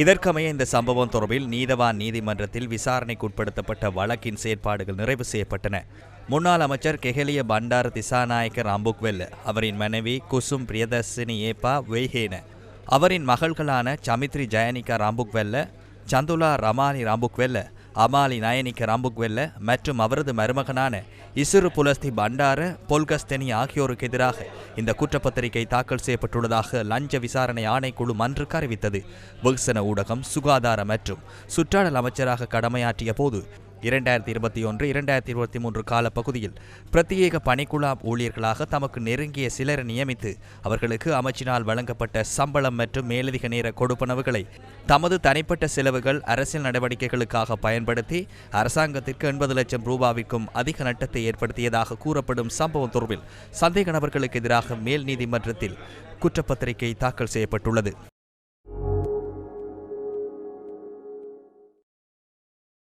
இதற்கமைய இந்த சம்பவம் தொடர்பில் நீதவான் நீதிமன்றத்தில் விசாரணைக்குட்படுத்தப்பட்ட வழக்கின் செயற்பாடுகள் நிறைவு செய்யப்பட்டன. முன்னாள் அமைச்சர் கெஹலிய பண்டார திசாநாயக்க ராம்புக்வெல்ல அவரின் மனைவி குசும் பிரியதர்சினி ஏப்பா வெய்ஹேன அவரின் மகள்களான சமித்ரி ஜயனிகா ராம்புக்வெல்ல சந்துலா ரமானி ராம்புக்வெல்ல அமாலி நயனிக்க ராம்புக்வெல்ல மற்றும் அவரது மருமகனான இசுரு புலஸ்தி பண்டார பொல்கஸ்தெனி ஆகியோருக்கு எதிராக இந்த குற்றப்பத்திரிகை தாக்கல் செய்யப்பட்டுள்ளதாக லஞ்ச விசாரணை ஆணைக்குழு மன்றுக்கு அறிவித்தது. வெகுசன ஊடகம் சுகாதார மற்றும் சுற்றாடல் அமைச்சராக கடமையாற்றிய போது இரண்டாயிரத்தி இருபத்தி ஒன்று இரண்டாயிரத்தி இருபத்தி மூன்று கால பகுதியில் பிரத்யேக பணிக்குழா ஊழியர்களாக தமக்கு நெருங்கிய சிலரை நியமித்து அவர்களுக்கு அமைச்சினால் வழங்கப்பட்ட சம்பளம் மற்றும் மேலதிக நேர கொடுப்பனவுகளை தமது தனிப்பட்ட செலவுகள் அரசியல் நடவடிக்கைகளுக்காக பயன்படுத்தி அரசாங்கத்திற்கு எண்பது லட்சம் ரூபாவிற்கும் அதிக நட்டத்தை ஏற்படுத்தியதாக கூறப்படும் சம்பவம் தொடர்பில் சந்தேக நபர்களுக்கு எதிராக மேல் நீதிமன்றத்தில் குற்றப்பத்திரிகை தாக்கல் செய்யப்பட்டுள்ளது.